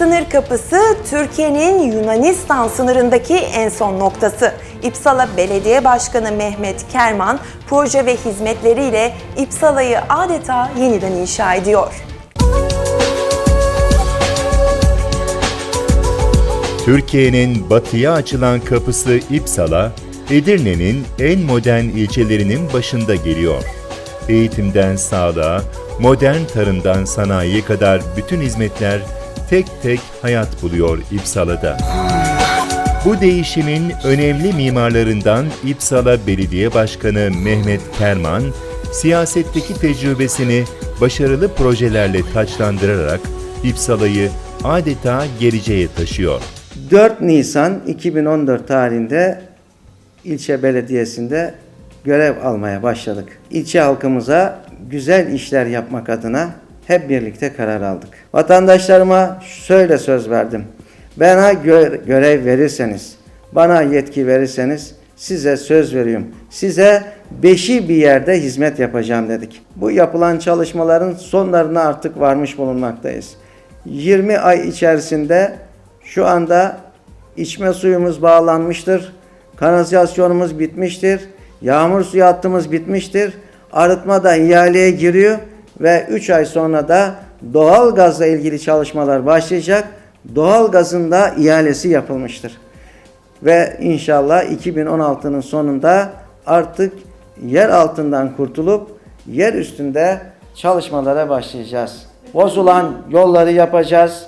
Sınır kapısı Türkiye'nin Yunanistan sınırındaki en son noktası. İpsala Belediye Başkanı Mehmet Kerman proje ve hizmetleriyle İpsala'yı adeta yeniden inşa ediyor. Türkiye'nin batıya açılan kapısı İpsala, Edirne'nin en modern ilçelerinin başında geliyor. Eğitimden sağlığa, modern tarımdan sanayiye kadar bütün hizmetler tek tek hayat buluyor İpsala'da. Bu değişimin önemli mimarlarından İpsala Belediye Başkanı Mehmet Kerman, siyasetteki tecrübesini başarılı projelerle taçlandırarak İpsala'yı adeta geleceğe taşıyor. 4 Nisan 2014 tarihinde ilçe belediyesinde görev almaya başladık. İlçe halkımıza güzel işler yapmak adına hep birlikte karar aldık. Vatandaşlarıma şöyle söz verdim. Bana gö- görev verirseniz, bana yetki verirseniz size söz veriyorum. Size beşi bir yerde hizmet yapacağım dedik. Bu yapılan çalışmaların sonlarına artık varmış bulunmaktayız. 20 ay içerisinde şu anda içme suyumuz bağlanmıştır. Kanalizasyonumuz bitmiştir. Yağmur suyu hattımız bitmiştir. Arıtma da ihaleye giriyor ve 3 ay sonra da doğal gazla ilgili çalışmalar başlayacak. Doğal gazın da ihalesi yapılmıştır. Ve inşallah 2016'nın sonunda artık yer altından kurtulup yer üstünde çalışmalara başlayacağız. Bozulan yolları yapacağız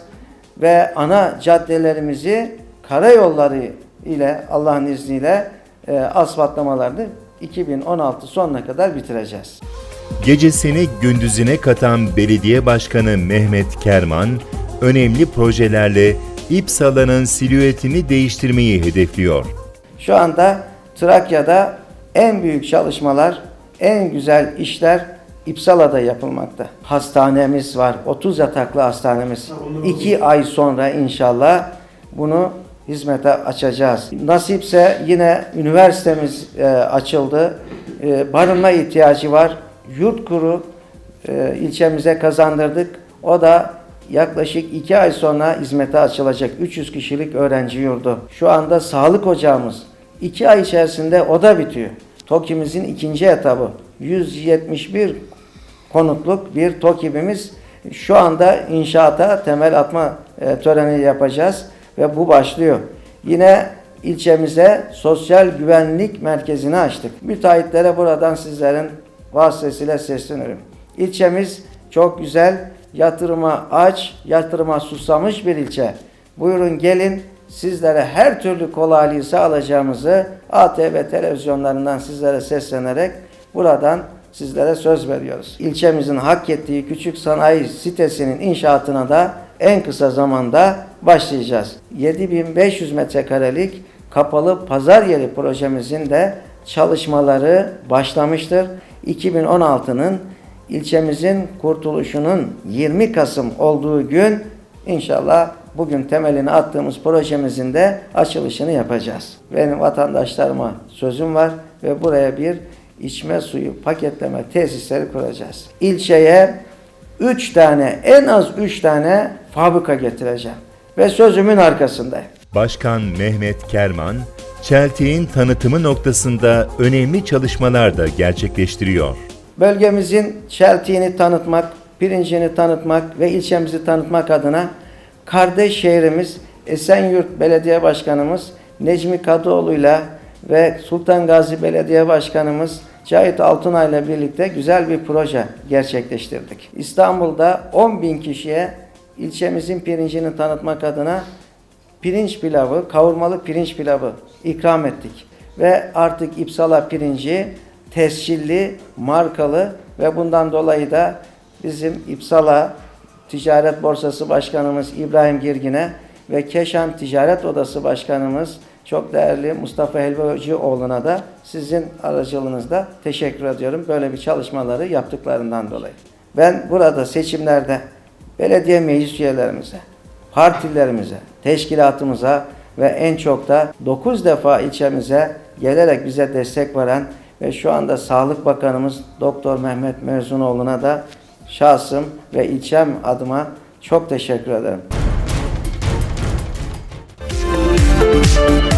ve ana caddelerimizi karayolları ile Allah'ın izniyle e, asfaltlamalarını 2016 sonuna kadar bitireceğiz. Gecesini gündüzüne katan Belediye Başkanı Mehmet Kerman, önemli projelerle İpsala'nın silüetini değiştirmeyi hedefliyor. Şu anda Trakya'da en büyük çalışmalar, en güzel işler İpsala'da yapılmakta. Hastanemiz var, 30 yataklı hastanemiz. 2 ay sonra inşallah bunu hizmete açacağız. Nasipse yine üniversitemiz e, açıldı. E, barınma ihtiyacı var. Yurt kuru e, ilçemize kazandırdık. O da yaklaşık 2 ay sonra hizmete açılacak 300 kişilik öğrenci yurdu. Şu anda sağlık ocağımız 2 ay içerisinde o da bitiyor. TOKİ'mizin ikinci etabı 171 konutluk bir TOKİ'miz şu anda inşaata temel atma e, töreni yapacağız ve bu başlıyor. Yine ilçemize sosyal güvenlik merkezini açtık. Müteahhitlere buradan sizlerin vasıtasıyla sesleniyorum. İlçemiz çok güzel, yatırıma aç, yatırıma susamış bir ilçe. Buyurun gelin sizlere her türlü kolaylığı sağlayacağımızı ATV televizyonlarından sizlere seslenerek buradan sizlere söz veriyoruz. İlçemizin hak ettiği küçük sanayi sitesinin inşaatına da en kısa zamanda başlayacağız. 7500 metrekarelik kapalı pazar yeri projemizin de çalışmaları başlamıştır. 2016'nın ilçemizin kurtuluşunun 20 Kasım olduğu gün inşallah bugün temelini attığımız projemizin de açılışını yapacağız. Benim vatandaşlarıma sözüm var ve buraya bir içme suyu paketleme tesisleri kuracağız. İlçeye 3 tane en az 3 tane fabrika getireceğim ve sözümün arkasındayım. Başkan Mehmet Kerman, çeltiğin tanıtımı noktasında önemli çalışmalar da gerçekleştiriyor. Bölgemizin çeltiğini tanıtmak, pirincini tanıtmak ve ilçemizi tanıtmak adına kardeş şehrimiz Esenyurt Belediye Başkanımız Necmi Kadıoğlu'yla ve Sultan Gazi Belediye Başkanımız Cahit Altınay ile birlikte güzel bir proje gerçekleştirdik. İstanbul'da 10 bin kişiye ilçemizin pirincini tanıtmak adına pirinç pilavı, kavurmalı pirinç pilavı ikram ettik. Ve artık İpsala pirinci tescilli, markalı ve bundan dolayı da bizim İpsala Ticaret Borsası Başkanımız İbrahim Girgin'e ve Keşan Ticaret Odası Başkanımız çok değerli Mustafa Helvacıoğlu'na da sizin aracılığınızda teşekkür ediyorum. Böyle bir çalışmaları yaptıklarından dolayı. Ben burada seçimlerde belediye meclis üyelerimize, partilerimize, teşkilatımıza ve en çok da 9 defa ilçemize gelerek bize destek veren ve şu anda Sağlık Bakanımız Doktor Mehmet Merzunoğlu'na da şahsım ve ilçem adıma çok teşekkür ederim. Müzik